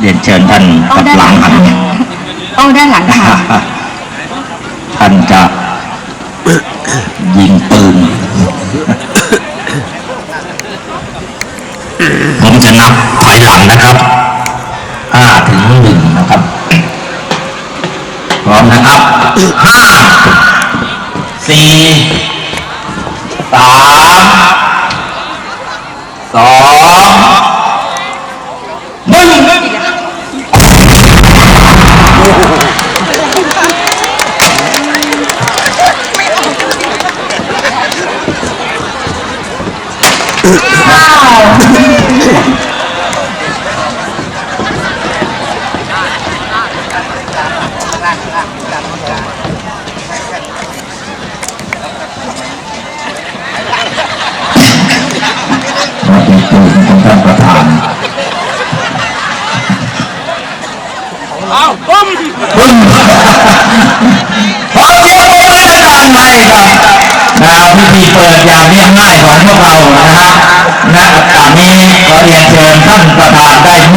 เรียนเชิญท่านต้อกังบด้านหหลัลังงหันค่ะต้องด้านหลังค่ะ ท่านจะยิงปืน ผมจะนับถอยหลังนะครับห้าถึงหนึ่งนะครับ พร้อมนะครับห้า เอาประธานปึ้มขอเสียงปรบมือดังๆหน่อยครับนะพิธีเปิดอย่างเรียบง่ายของพวกเรานะฮะ ท่他น